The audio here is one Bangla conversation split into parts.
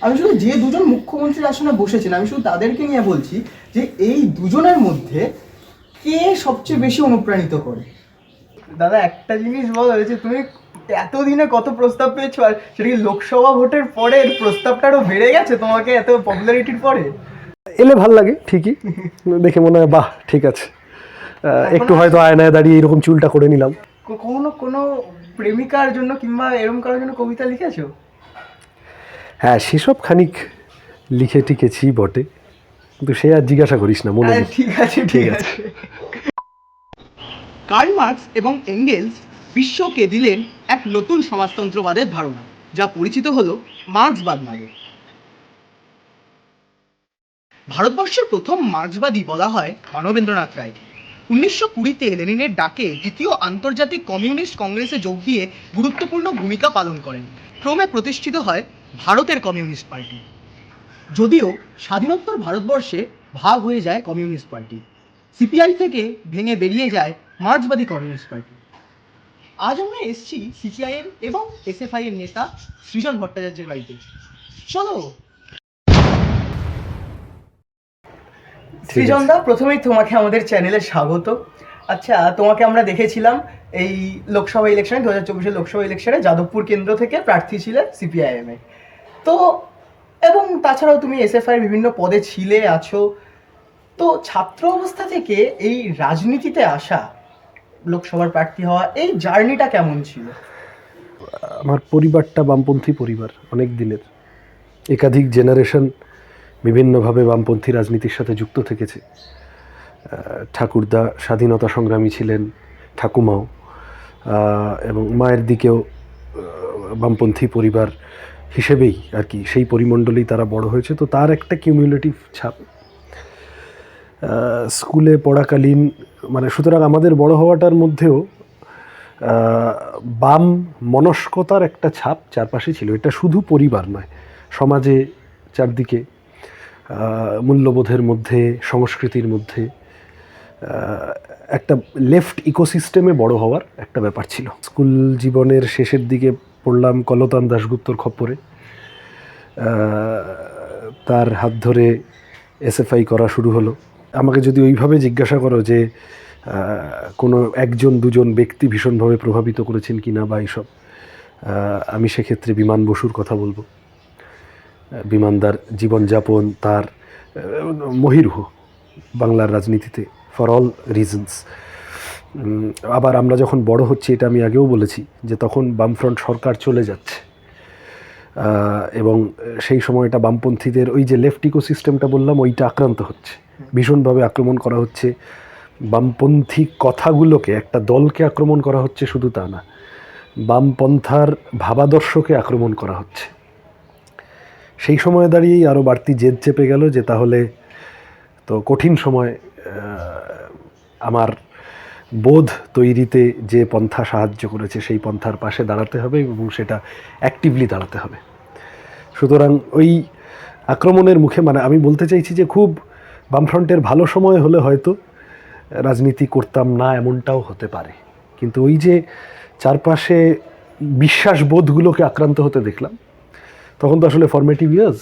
আমি শুধু যে দুজন মুখ্যমন্ত্রীর আসনে বসেছেন আমি শুধু তাদেরকে নিয়ে বলছি যে এই দুজনের মধ্যে কে সবচেয়ে বেশি অনুপ্রাণিত করে? দাদা একটা জিনিস বলো যে তুমি এতদিনে কত প্রস্তাব পেয়েছ আর সেটা কি লোকসভা ভোটের পরে প্রস্তাবটা আরও বেড়ে গেছে তোমাকে এত পপুলারিটির পরে? এলে ভালো লাগে ঠিকই। দেখে মনে হয় বাহ ঠিক আছে। একটু হয়তো আয়নায় দাঁড়িয়ে এরকম চুলটা করে নিলাম। ক- কখনো কোনো প্রেমিকার জন্য কিংবা এরকম কারোর জন্য কবিতা লিখেছো? হ্যাঁ সেসব খানিক লিখে টিকেছি বটে। কিন্তু সে আর জিজ্ঞাসা করিস না মনে ঠিক আছে ঠিক আছে। কার্ল মার্কস এবং এঙ্গেলস বিশ্বকে দিলেন এক নতুন সমাজতন্ত্রবাদের ধারণা যা পরিচিত হলো মার্ক্সবাদ নামে ভারতবর্ষের প্রথম মার্ক্সবাদী বলা হয় মানবেন্দ্রনাথ রায়। উনিশশো কুড়িতে লেনিনের ডাকে দ্বিতীয় আন্তর্জাতিক কমিউনিস্ট কংগ্রেসে যোগ দিয়ে গুরুত্বপূর্ণ ভূমিকা পালন করেন। ক্রমে প্রতিষ্ঠিত হয় ভারতের কমিউনিস্ট পার্টি। যদিও স্বাধীনোত্তর ভারতবর্ষে ভাগ হয়ে যায় কমিউনিস্ট পার্টি সিপিআই থেকে ভেঙে বেরিয়ে যায় মার্ক্সবাদী কমিউনিস্ট পার্টি। আজ আমরা এসেছি সিপিআইএম এবং এসএফআই এর নেতা সৃজন ভট্টাচার্যের বাড়িতে। চলো। সৃজনদা প্রথমেই তোমাকে আমাদের চ্যানেলে স্বাগত। আচ্ছা তোমাকে আমরা দেখেছিলাম এই লোকসভা ইলেকশনে দু হাজার চব্বিশের লোকসভা ইলেকশনে যাদবপুর কেন্দ্র থেকে প্রার্থী ছিলেন সিপিআইএম এ। তো, এবং তাছাড়াও তুমি এসএফআই বিভিন্ন পদে ছিলে, আছো। তো ছাত্র অবস্থা থেকে এই রাজনীতিতে আসা, লোকসভার প্রার্থী হওয়া, এই জার্নিটা কেমন ছিল? আমার পরিবারটা বামপন্থী পরিবার, অনেক দিনের। একাধিক জেনারেশন বিভিন্নভাবে বামপন্থী রাজনীতির সাথে যুক্ত থেকেছে। ঠাকুরদা স্বাধীনতা সংগ্রামী ছিলেন, ঠাকুমাও। এবং মায়ের দিকেও বামপন্থী পরিবার হিসেবেই আর কি, সেই পরিমণ্ডলেই তারা বড় হয়েছে। তো তার একটা কিউমুলেটিভ ছাপ স্কুলে পড়াকালীন মানে সুতরাং আমাদের বড় হওয়াটার মধ্যেও বাম মনস্কতার একটা ছাপ চারপাশে ছিল। এটা শুধু পরিবার নয়, সমাজে চারদিকে মূল্যবোধের মধ্যে, সংস্কৃতির মধ্যে একটা লেফট ইকোসিস্টেমে বড় হওয়ার একটা ব্যাপার ছিল। স্কুল জীবনের শেষের দিকে পড়লাম কলতান দাশগুপ্তর খপ্পরে। তার হাত ধরে এসএফআই করা শুরু হলো। আমাকে যদি ওইভাবে জিজ্ঞাসা করো যে কোনো একজন, দুজন ব্যক্তি ভীষণভাবে প্রভাবিত করেছেন কি না বা এইসব আমি সেক্ষেত্রে বিমান বসুর কথা বলব। বিমানদার জীবনযাপন, তার মহিরুহ বাংলার রাজনীতিতে ফর অল রিজনস আবার আমরা যখন বড় হচ্ছি, এটা আমি আগেও বলেছি যে তখন বামফ্রন্ট সরকার চলে যাচ্ছে। এবং সেই সময়টা বামপন্থীদের ওই যে লেফট ইকোসিস্টেমটা বললাম, ওইটা আক্রান্ত হচ্ছে। ভীষণভাবে আক্রমণ করা হচ্ছে। বামপন্থী কথাগুলোকে, একটা দলকে আক্রমণ করা হচ্ছে শুধু তা না, বামপন্থার ভাবাদর্শকে আক্রমণ করা হচ্ছে। সেই সময় দাঁড়িয়েই আরও বাড়তি জেদ চেপে গেল যে তাহলে তো কঠিন সময় আমার বোধ তৈরিতে যে পন্থা সাহায্য করেছে, সেই পন্থার পাশে দাঁড়াতে হবে এবং সেটা অ্যাক্টিভলি দাঁড়াতে হবে। সুতরাং ওই আক্রমণের মুখে মানে আমি বলতে চাইছি যে খুব বামফ্রন্টের ভালো সময় হলে হয়তো রাজনীতি করতাম না এমনটাও হতে পারে। কিন্তু ওই যে চারপাশে বিশ্বাসবোধগুলোকে আক্রান্ত হতে দেখলাম, তখন তো আসলে ফর্মেটিভ ইয়ার্স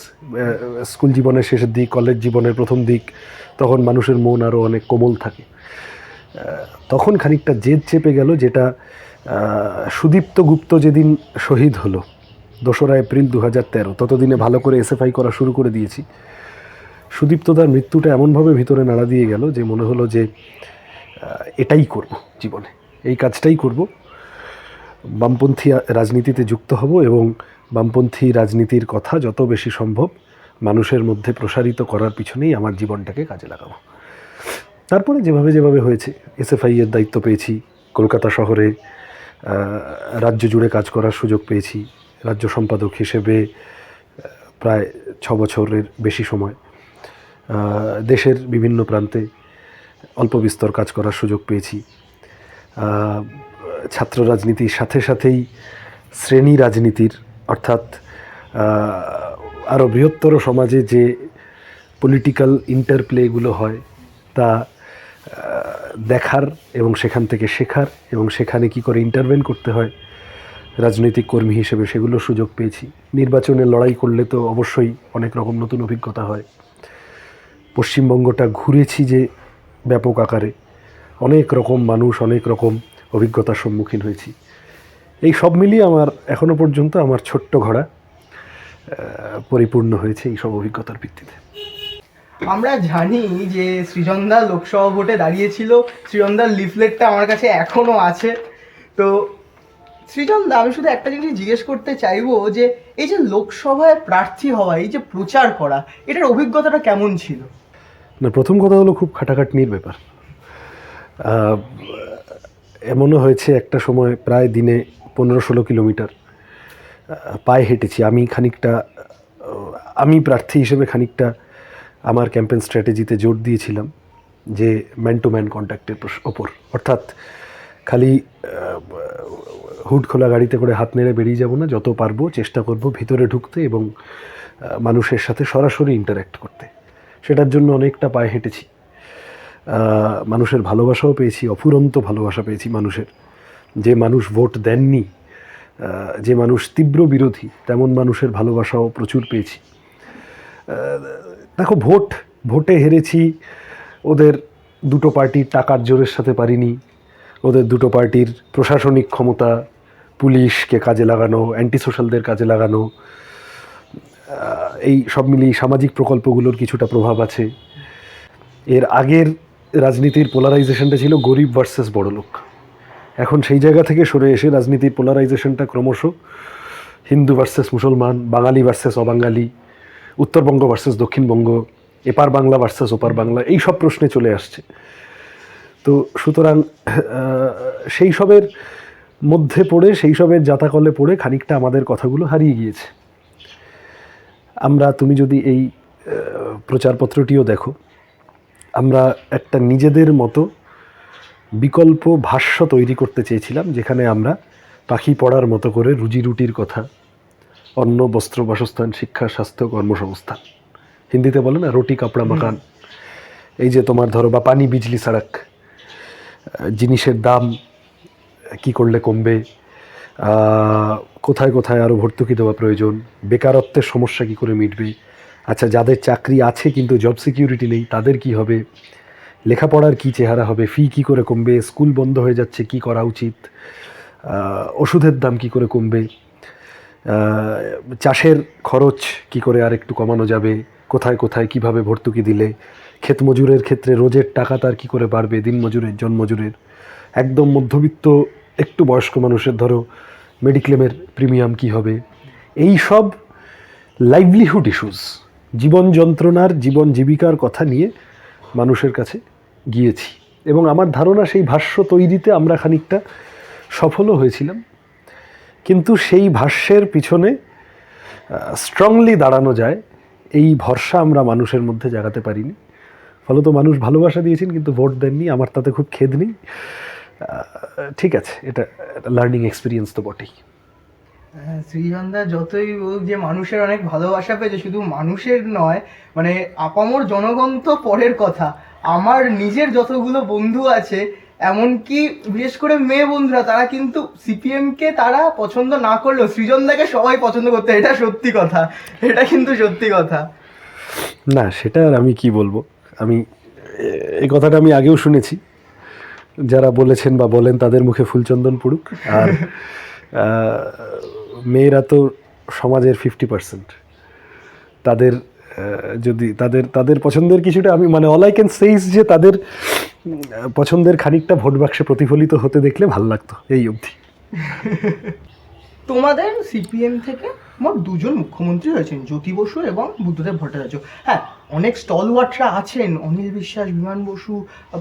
স্কুল জীবনের শেষের দিক কলেজ জীবনের প্রথম দিক, তখন মানুষের মন আরও অনেক কোমল থাকে। তখন খানিকটা জেদ চেপে গেল যেটা সুদীপ্ত গুপ্ত যেদিন শহীদ হলো দোসরা এপ্রিল দু হাজার তেরো, ততদিনে ভালো করে এসএফআই করা শুরু করে দিয়েছি। সুদীপ্তদার মৃত্যুটা এমনভাবে ভিতরে নাড়া দিয়ে গেল যে মনে হলো যে এটাই করব জীবনে, এই কাজটাই করব। বামপন্থী রাজনীতিতে যুক্ত হব এবং বামপন্থী রাজনীতির কথা যত বেশি সম্ভব মানুষের মধ্যে প্রসারিত করার পিছনেই আমার জীবনটাকে কাজে লাগাবো। তারপরে যেভাবে যেভাবে হয়েছে, এসএফআই এর দায়িত্ব পেয়েছি, কলকাতা শহরে রাজ্য জুড়ে কাজ করার সুযোগ পেয়েছি, রাজ্য সম্পাদক হিসেবে প্রায় ছ বছরের বেশি সময় দেশের বিভিন্ন প্রান্তে অল্প বিস্তর কাজ করার সুযোগ পেয়েছি। ছাত্র রাজনীতির সাথে সাথেই শ্রেণি রাজনীতির, অর্থাৎ আরও বৃহত্তর সমাজে যে পলিটিক্যাল ইন্টারপ্লেগুলো হয়, তা দেখার এবং সেখান থেকে শেখার এবং সেখানে কি করে ইন্টারভেন করতে হয়, রাজনৈতিক কর্মী হিসেবে সেগুলোর সুযোগ পেয়েছি। নির্বাচনে লড়াই করলে তো অবশ্যই অনেক রকম নতুন অভিজ্ঞতা হয়। পশ্চিমবঙ্গটা ঘুরেছি যে ব্যাপক আকারে। অনেক রকম মানুষ, অনেক রকম অভিজ্ঞতার সম্মুখীন হয়েছি। এই সব মিলিয়ে আমার এখনও পর্যন্ত আমার ছোট্ট ঘোড়া পরিপূর্ণ হয়েছে এই সব অভিজ্ঞতার ভিত্তিতে। আমরা জানি যে সৃজনদা লোকসভা ভোটে দাঁড়িয়েছিল। সৃজনদার লিফলেটটা আমার কাছে এখনও আছে। তো সৃজনদা আমি শুধু একটা জিনিস জিজ্ঞেস করতে চাইব যে, এই যে লোকসভায় প্রার্থী হওয়া, এই যে প্রচার করা, এটার অভিজ্ঞতাটা কেমন ছিল? না, প্রথম কথা হলো খুব খাটাখাটনির ব্যাপার। এমনও হয়েছে একটা সময় প্রায় দিনে পনেরো ষোলো কিলোমিটার পায়ে হেঁটেছি। আমি খানিকটা আমি প্রার্থী হিসেবে খানিকটা আমার ক্যাম্পেন স্ট্র্যাটেজিতে জোর দিয়েছিলাম যে ম্যান টু ম্যান কন্ট্যাক্টের ওপর। অর্থাৎ খালি হুড খোলা গাড়িতে করে হাত নেড়ে বেরিয়ে যাব না, যত পারব চেষ্টা করব ভিতরে ঢুকতে এবং মানুষের সাথে সরাসরি ইন্টারাক্ট করতে। সেটার জন্য অনেকটা পায়ে হেঁটেছি। মানুষের ভালোবাসাও পেয়েছি, অফুরন্ত ভালোবাসা পেয়েছি মানুষের। যে মানুষ ভোট দেননি যে মানুষ তীব্র বিরোধী, তেমন মানুষের ভালোবাসাও প্রচুর পেয়েছি। দেখো, ভোট, ভোটে হেরেছি। ওদের দুটো পার্টির টাকার জোরের সাথে পারিনি। ওদের দুটো পার্টির প্রশাসনিক ক্ষমতা, পুলিশকে কাজে লাগানো অ্যান্টি সোশ্যালদের কাজে লাগানো এই সব মিলিয়ে সামাজিক প্রকল্পগুলোর কিছুটা প্রভাব আছে। এর আগের রাজনীতির পোলারাইজেশনটা ছিল গরিব ভার্সেস বড়লোক এখন সেই জায়গা থেকে সরে এসে রাজনীতির পোলারাইজেশনটা ক্রমশ হিন্দু ভার্সেস মুসলমান, বাঙালি ভার্সেস অবাঙালি। উত্তরবঙ্গ ভার্সেস দক্ষিণবঙ্গ, এপার বাংলা ভার্সেস ওপার বাংলা এই সব প্রশ্নে চলে আসছে। তো সুতরাং সেই সবের মধ্যে পড়ে, সেই সবের জাতাকলে পড়ে খানিকটা আমাদের কথাগুলো হারিয়ে গিয়েছে। আমরা, তুমি যদি এই প্রচারপত্রটিও দেখো, আমরা একটা নিজেদের মতো বিকল্প ভাষ্য তৈরি করতে চেয়েছিলাম, যেখানে আমরা পাখি পড়ার মতো করে রুজি রুটির কথা অন্ন বস্ত্র বাসস্থান শিক্ষা স্বাস্থ্য কর্মসংস্থান। হিন্দিতে বলে না রুটি কাপড়া মাকান এই যে তোমার ধরো বা পানি বিজলি সড়ক জিনিসের দাম কি করলে কমবে কোথায় কোথায় আরও ভর্তুকি দেওয়া প্রয়োজন বেকারত্বের সমস্যা কি করে মিটবে আচ্ছা যাদের চাকরি আছে কিন্তু জব সিকিউরিটি নেই তাদের কি হবে লেখাপড়ার কি চেহারা হবে ফি কি করে কমবে স্কুল বন্ধ হয়ে যাচ্ছে কি করা উচিত ওষুধের দাম কি করে কমবে চাষের খরচ কি করে আর একটু কমানো যাবে? কোথায় কোথায়, কীভাবে ভর্তুকি দিলে? ক্ষেত মজুরের ক্ষেত্রে রোজের টাকা তার কি করে বাড়বে? দিন মজুরের, জন মজুরের। একদম মধ্যবিত্ত, একটু বয়স্ক মানুষের ধরো, মেডিক্লেমের প্রিমিয়াম কি হবে? এই সব লাইভলিহুড ইস্যুস জীবন যন্ত্রণার, জীবন জীবিকার কথা নিয়ে মানুষের কাছে গিয়েছি। এবং আমার ধারণা সেই ভাষ্য তৈরিতে আমরা খানিকটা সফলও হয়েছিলাম। কিন্তু সেই ভাষ্যের পিছনে স্ট্রংলি দাঁড়ানো যায় এই ভরসা আমরা মানুষের মধ্যে জাগাতে পারিনি। ফলত মানুষ ভালোবাসা দিয়েছেন কিন্তু ভোট দেননি আমার তাতে খুব খেদ নেই। ঠিক আছে এটা লার্নিং এক্সপিরিয়েন্স তো বটেই। হ্যাঁ, সৃজনদা যতই বলুক যে মানুষের অনেক ভালোবাসা পেয়েছে শুধু মানুষের নয় মানে আপামর জনগণ তো পরের কথা। আমার নিজের যতগুলো বন্ধু আছে এমনকি বিশেষ করে মেয়ে বন্ধুরা, তারা কিন্তু সিপিএমকে তারা পছন্দ না করলেও সৃজনদাকে সবাই পছন্দ করতে, এটা সত্যি কথা। এটা কিন্তু সত্যি কথা। না, সেটা আর আমি কি বলব? আমি এই কথাটা আমি আগেও শুনেছি। যারা বলেছেন বা বলেন তাদের মুখে ফুলচন্দন পড়ুক। আর মেয়েরা তো সমাজের ফিফটি পার্সেন্ট তাদের যদি তাদের তাদের পছন্দের কিছুটা আমি মানে অল আই ক্যান সেইস যে তাদের পছন্দের খানিকটা ভোট বাক্সে প্রতিফলিত হতে দেখলে ভালো লাগতো এই অবধি। তোমাদের সিপিএম থেকে মোট দুজন মুখ্যমন্ত্রী হয়েছেন, জ্যোতি বসু এবং বুদ্ধদেব ভট্টাচার্য। হ্যাঁ অনেক স্টল স্টলওয়ার্টরা আছেন, অনিল বিশ্বাস, বিমান বসু,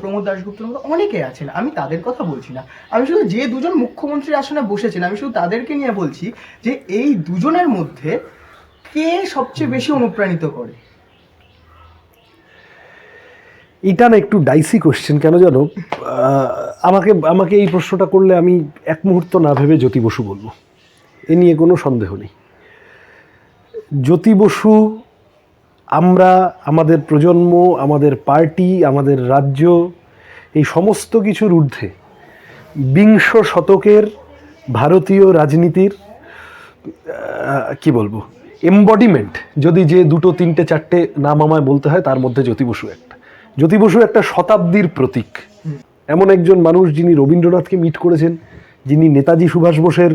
প্রমোদ দাশগুপ্তর মতো অনেকে আছেন। আমি তাদের কথা বলছি না। আমি শুধু যে দুজন মুখ্যমন্ত্রীর আসনে বসেছেন, আমি শুধু তাদেরকে নিয়ে বলছি যে এই দুজনের মধ্যে কে সবচেয়ে বেশি অনুপ্রাণিত করে? এটা না একটু ডাইসি কোশ্চেন কেন জানো? আমাকে আমাকে এই প্রশ্নটা করলে আমি এক মুহূর্ত না ভেবে জ্যোতি বসু বলব। এ নিয়ে কোনো সন্দেহ নেই। জ্যোতি বসু, আমরা, আমাদের প্রজন্ম, আমাদের পার্টি, আমাদের রাজ্য, এই সমস্ত কিছুর ঊর্ধ্বে বিংশ শতকের ভারতীয় রাজনীতির কি বলব? এমবডিমেন্ট যদি যে দুটো তিনটে চারটে নাম আমায় বলতে হয় তার মধ্যে জ্যোতি বসু একটা। জ্যোতি বসু একটা শতাব্দীর প্রতীক। এমন একজন মানুষ যিনি রবীন্দ্রনাথকে মিট করেছেন যিনি নেতাজি সুভাষ বোসের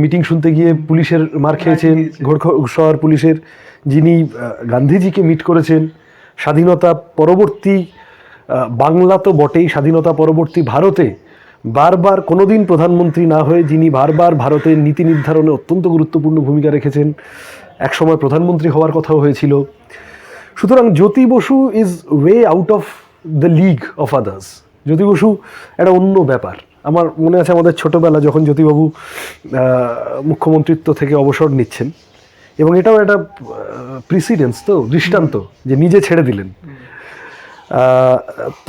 মিটিং শুনতে গিয়ে পুলিশের মার খেয়েছেন ঘোড়খর পুলিশের যিনি গান্ধীজিকে মিট করেছেন। স্বাধীনতা পরবর্তী বাংলা তো বটেই স্বাধীনতা পরবর্তী ভারতে বারবার কোনোদিন প্রধানমন্ত্রী না হয়ে যিনি বারবার ভারতের নীতি নির্ধারণে অত্যন্ত গুরুত্বপূর্ণ ভূমিকা রেখেছেন, একসময় প্রধানমন্ত্রী হওয়ার কথাও হয়েছিল। সুতরাং Jyoti Basu is way out of the league of others Jyoti Basu একটা অন্য ব্যাপার। আমার মনে আছে আমাদের ছোটোবেলা যখন জ্যোতিবাবু মুখ্যমন্ত্রিত্ব থেকে অবসর নিচ্ছেন, এবং এটাও একটা প্রিসিডেন্স তো, দৃষ্টান্ত যে নিজে ছেড়ে দিলেন।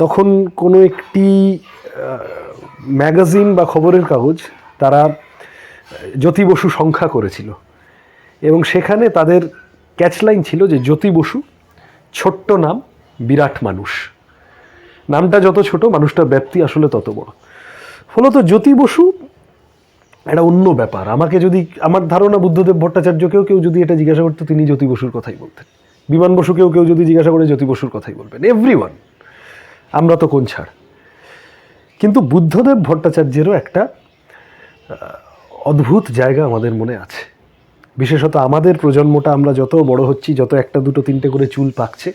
তখন কোনো একটি ম্যাগাজিন বা খবরের কাগজ তারা জ্যোতি বসু সংখ্যা করেছিল। এবং সেখানে তাদের ক্যাচলাইন ছিল যে জ্যোতি বসু ছোট্ট নাম, বিরাট মানুষ। নামটা যত ছোট, মানুষটার ব্যাপ্তি আসলে তত বড়। ফলত জ্যোতি বসু একটা অন্য ব্যাপার। আমাকে যদি, আমার ধারণা বুদ্ধদেব ভট্টাচার্যকেও কেউ যদি এটা জিজ্ঞাসা করতো, তিনি জ্যোতি বসুর কথাই বলতেন। বিমান বসুকেও কেউ যদি জিজ্ঞাসা করে, জ্যোতি বসুর কথাই বলবেন। এভরি আমরা তো কোন ছাড়? কিন্তু বুদ্ধদেব ভট্টাচার্যেরও একটা অদ্ভুত জায়গা আমাদের মনে আছে। বিশেষত আমাদের প্রজন্মটা আমরা যত বড় হচ্ছি, যত একটা দুটো তিনটে করে চুল পাকছে,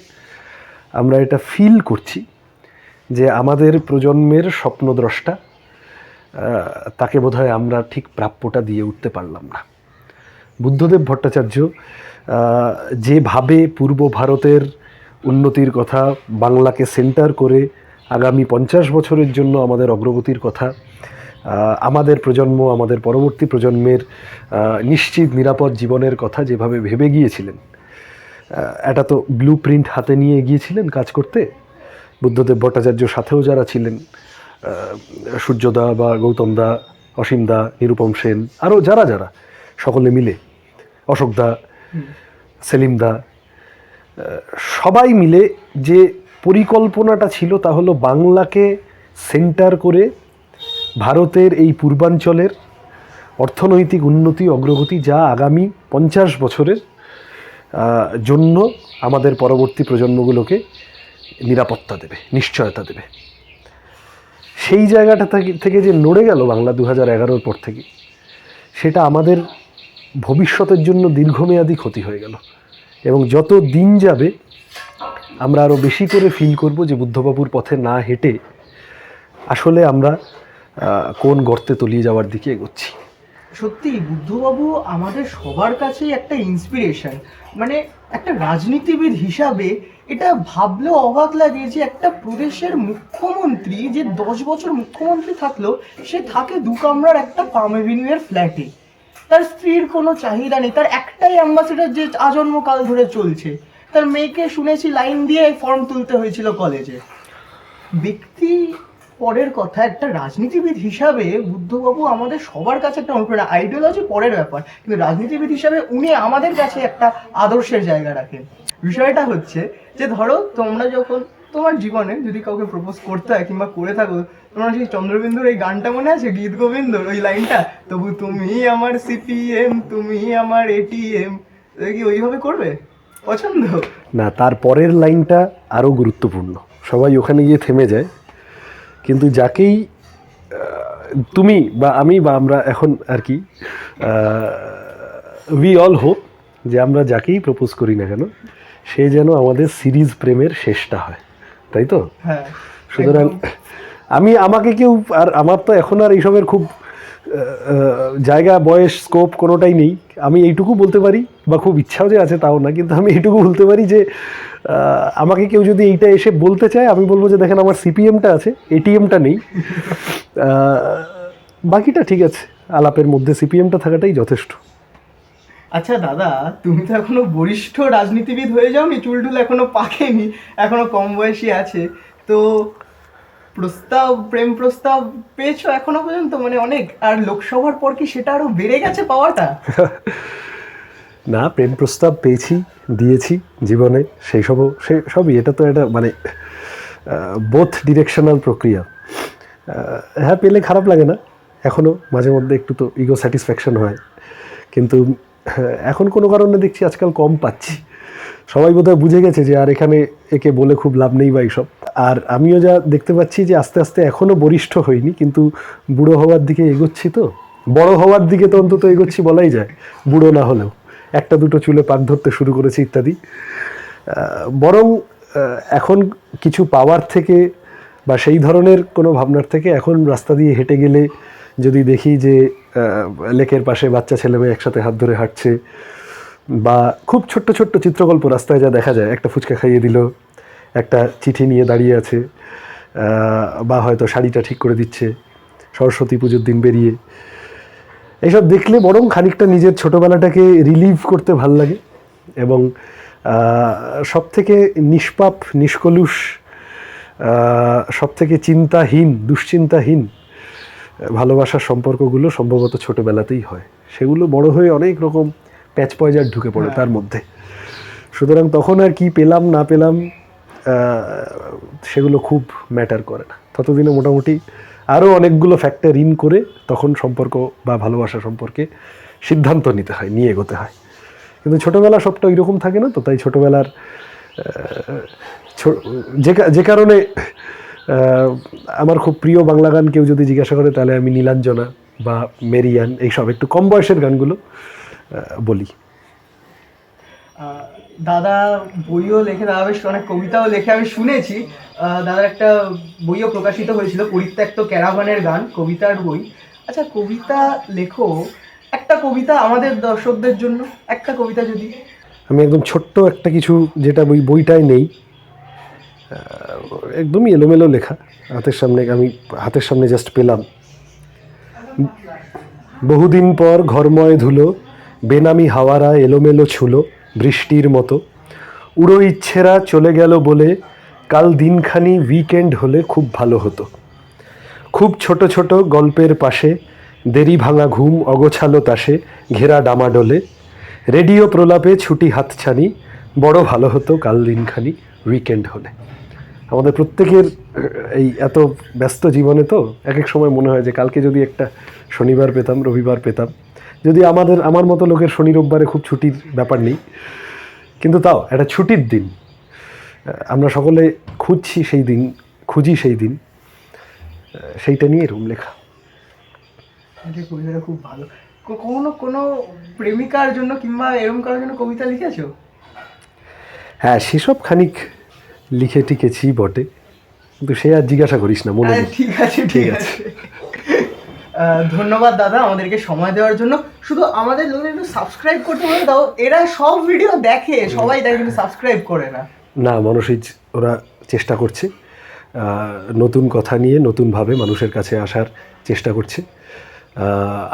আমরা এটা ফিল করছি যে আমাদের প্রজন্মের স্বপ্নদ্রষ্টা তাকে বোধহয় আমরা ঠিক প্রাপ্যটা দিয়ে উঠতে পারলাম না। বুদ্ধদেব ভট্টাচার্য যেভাবে পূর্ব ভারতের উন্নতির কথা বাংলাকে সেন্টার করে আগামী পঞ্চাশ বছরের জন্য আমাদের অগ্রগতির কথা আমাদের প্রজন্ম আমাদের পরবর্তী প্রজন্মের নিশ্চিত নিরাপদ জীবনের কথা যেভাবে ভেবে গিয়েছিলেন এটা তো ব্লু প্রিন্ট হাতে নিয়ে গিয়েছিলেন কাজ করতে। বুদ্ধদেব ভট্টাচার্যর সাথেও যারা ছিলেন সূর্যদা বা গৌতম দা অসীম দা নিরুপম সেন আরও যারা যারা সকলে মিলে অশোক দা সেলিম দা সবাই মিলে যে পরিকল্পনাটা ছিল তা হলো বাংলাকে সেন্টার করে ভারতের এই পূর্বাঞ্চলের অর্থনৈতিক উন্নতি, অগ্রগতি যা আগামী পঞ্চাশ বছরের জন্য আমাদের পরবর্তী প্রজন্মগুলোকে নিরাপত্তা দেবে, নিশ্চয়তা দেবে। সেই জায়গাটা থেকে- যে নড়ে গেল বাংলা দু হাজার এগারোর পর থেকে, সেটা আমাদের ভবিষ্যতের জন্য দীর্ঘমেয়াদী ক্ষতি হয়ে গেল। এবং যত দিন যাবে আমরা আরও বেশি করে ফিল করব যে বুদ্ধবাবুর পথে না হেঁটে আসলে আমরা কোন গর্তে তলিয়ে যাওয়ার দিকে এগোচ্ছি। সত্যি, বুদ্ধবাবু আমাদের সবার কাছেই একটা ইন্সপিরেশন মানে একটা রাজনীতিবিদ হিসাবে এটা ভাবলেও অবাক লাগে যে একটা প্রদেশের মুখ্যমন্ত্রী, যে দশ বছর মুখ্যমন্ত্রী থাকল, সে থাকে দু কামরার একটা পাম এভিনিউয়ের ফ্ল্যাটে তার স্ত্রীর কোনো চাহিদা নেই, তার একটাই অ্যাম্বাসেডার যে আজন্মকাল ধরে চলছে। তার মেয়েকে শুনেছি লাইন দিয়ে ফর্ম তুলতে হয়েছিল কলেজে ব্যক্তি পরের কথা, একটা রাজনীতিবিদ হিসাবে বুদ্ধবাবু আমাদের সবার কাছে একটা অনুপ্রেরণা আইডিওলজি পরের ব্যাপার, কিন্তু রাজনীতিবিদ হিসাবে উনি আমাদের কাছে একটা আদর্শের জায়গা রাখেন। বিষয়টা হচ্ছে যে ধরো, তোমরা যখন তোমার জীবনে যদি কাউকে প্রপোজ করতে হয় কিংবা করে থাকো, তোমার সেই চন্দ্রবিন্দুর এই গানটা মনে আছে? গীত গোবিন্দর ওই লাইনটা? তবু তুমি আমার সিপিএম তুমি আমার এটিএম কি ওইভাবে করবে? পছন্দ? না তার পরের লাইনটা আরও গুরুত্বপূর্ণ। সবাই ওখানে গিয়ে থেমে যায়। কিন্তু যাকেই তুমি বা আমি বা আমরা এখন আর কি উই অল হোপ যে আমরা যাকেই প্রপোজ করি না কেন সে যেন আমাদের সিরিজ প্রেমের শেষটা হয়। তাই তো? হ্যাঁ সুতরাং আমি আমাকে কেউ আর আমার তো এখন আর এইসবের খুব জায়গা, বয়স স্কোপ কোনোটাই নেই। আমি এইটুকু বলতে পারি, বা খুব ইচ্ছাও যে আছে তাও না, কিন্তু আমি এইটুকু বলতে পারি যে আমাকে কেউ যদি এইটা এসে বলতে চায়, আমি বলব যে, দেখেন আমার সিপিএমটা আছে, এটিএমটা নেই। বাকিটা ঠিক আছে, আলাপের মধ্যে সিপিএমটা থাকাটাই যথেষ্ট। আচ্ছা দাদা, তুমি তো এখনও বরিষ্ঠ রাজনীতিবিদ হয়ে যাওনি, চুল টুল এখনও পাকেনি, এখনও কম বয়সী আছে। তো প্রস্তাব, প্রেম প্রস্তাব পেয়েছ এখনও পর্যন্ত? মানে অনেক। আর লোকসভার পর কি সেটা আরও বেড়ে গেছে পাওয়াটা? না, প্রেম প্রস্তাব পেয়েছি, দিয়েছি জীবনে। সেই সবও সে সবই। এটা তো একটা মানে বোথ ডিরেকশনাল প্রক্রিয়া। হ্যাঁ পেলে খারাপ লাগে না। এখনও মাঝে মধ্যে একটু তো ইগো স্যাটিসফ্যাকশন হয়। কিন্তু এখন কোনো কারণে দেখছি আজকাল কম পাচ্ছি। সবাই বোধহয় বুঝে গেছে যে আর এখানে একে বলে খুব লাভ নেই বা এইসব। আর আমিও যা দেখতে পাচ্ছি যে আস্তে আস্তে এখনও বরিষ্ঠ হইনি, কিন্তু বুড়ো হওয়ার দিকে এগোচ্ছি তো। বড় হওয়ার দিকে তো অন্তত এগোচ্ছি বলাই যায়, বুড়ো না হলেও। একটা দুটো চুলে পাক ধরতে শুরু করেছি ইত্যাদি। বরং এখন কিছু পাওয়ার থেকে বা সেই ধরনের কোনো ভাবনার থেকে এখন রাস্তা দিয়ে হেঁটে গেলে যদি দেখি যে লেকের পাশে বাচ্চা ছেলে মেয়ে একসাথে হাত ধরে হাঁটছে বা খুব ছোট্ট ছোট্ট চিত্রকল্প রাস্তায় যা দেখা যায়, একটা ফুচকা খাইয়ে দিল, একটা চিঠি নিয়ে দাঁড়িয়ে আছে বা হয়তো শাড়িটা ঠিক করে দিচ্ছে, সরস্বতী পুজোর দিন বেরিয়ে। এইসব দেখলে বরং খানিকটা নিজের ছোটোবেলাটাকে রিলিভ করতে ভালো লাগে এবং সব থেকে নিষ্পাপ, নিষ্কলুষ সব থেকে চিন্তাহীন, দুশ্চিন্তাহীন, ভালোবাসার সম্পর্কগুলো সম্ভবত ছোটোবেলাতেই হয়। সেগুলো বড় হয়ে অনেক রকম প্যাচ পয়জার ঢুকে পড়ে তার মধ্যে। সুতরাং তখন আর কি পেলাম না পেলাম সেগুলো খুব ম্যাটার করে না। ততদিনে মোটামুটি আরও অনেকগুলো ফ্যাক্টর ইন করে তখন সম্পর্ক বা ভালোবাসা সম্পর্কে সিদ্ধান্ত নিতে হয় নিয়ে এগোতে হয়। কিন্তু ছোটোবেলা সবটা ওই রকম থাকে না তো তাই ছোটোবেলার যে কারণে আমার খুব প্রিয় বাংলা গান কেউ যদি জিজ্ঞাসা করে তাহলে আমি নীলাঞ্জনা বা মেরিয়ান এইসব একটু কম বয়সের গানগুলো। বলি। দাদা বইও লেখে দাদা বেশ অনেক কবিতাও লেখে আমি শুনেছি। দাদার একটা বইও প্রকাশিত হয়েছিল পরিত্যক্ত ক্যারাভানের গান কবিতার বই। আচ্ছা কবিতা লেখো একটা কবিতা আমাদের দর্শকদের জন্য একটা কবিতা যদি। আমি একদম ছোট্ট একটা কিছু যেটা বই বইটায় নেই। একদমই এলোমেলো লেখা হাতের সামনে আমি হাতের সামনে জাস্ট পেলাম। বহুদিন পর ঘরময় ধুলো বেনামি হাওয়ারা এলোমেলো ছুলো বৃষ্টির মতো। উড়ো ইচ্ছেরা চলে গেল বলে কাল দিনখানি উইকেন্ড হলে খুব ভালো হতো। খুব ছোট ছোট গল্পের পাশে দেরি ভাঙা ঘুম অগোছালো তাসে ঘেরা ডামাডোলে। রেডিও প্রলাপে ছুটি হাতছানি, বড় ভালো হতো কাল দিনখানি উইকেন্ড হলে। আমাদের প্রত্যেকের এই এত ব্যস্ত জীবনে তো এক এক সময় মনে হয় যে কালকে যদি একটা শনিবার পেতাম, রবিবার পেতাম যদি আমাদের আমার মতো লোকের শনি রোববারে খুব ছুটির ব্যাপার নেই কিন্তু তাও একটা ছুটির দিন। আমরা সকলে খুঁজছি সেই দিন খুঁজি সেই দিন। সেইটা নিয়ে রুম লেখা। কবিতাটা খুব ভালো। কোনো কোনো প্রেমিকার জন্য কিংবা এরকম কারোর জন্য কবিতা লিখেছো? হ্যাঁ সেসব খানিক লিখে টিকেছি বটে কিন্তু সে আর জিজ্ঞাসা করিস না মনে নেই। ঠিক আছে ঠিক আছে। ধন্যবাদ দাদা আমাদেরকে সময় দেওয়ার জন্য। শুধু আমাদের লোকের একটু সাবস্ক্রাইব করতে বলে দাও এরা সব ভিডিও দেখে সবাই দেখে কিন্তু সাবস্ক্রাইব করে না। না মানসিক ওরা চেষ্টা করছে। নতুন কথা নিয়ে নতুনভাবে মানুষের কাছে আসার চেষ্টা করছে।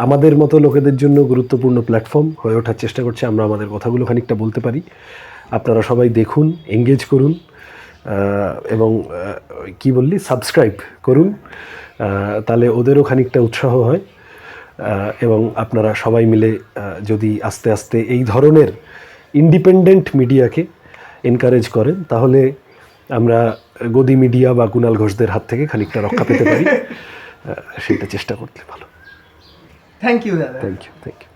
আমাদের মতো লোকেদের জন্য গুরুত্বপূর্ণ প্ল্যাটফর্ম হয়ে ওঠার চেষ্টা করছে। আমরা আমাদের কথাগুলো খানিকটা বলতে পারি। আপনারা সবাই দেখুন এঙ্গেজ করুন এবং কি বললি? সাবস্ক্রাইব করুন। তাহলে ওদেরও খানিকটা উৎসাহ হয়। এবং আপনারা সবাই মিলে যদি আস্তে আস্তে এই ধরনের ইন্ডিপেন্ডেন্ট মিডিয়াকে এনকারেজ করেন তাহলে আমরা গদি মিডিয়া বা কুণাল ঘোষদের হাত থেকে খানিকটা রক্ষা পেতে পারি। সেটা চেষ্টা করতে ভালো। থ্যাংক ইউ দাদা। Thank you thank you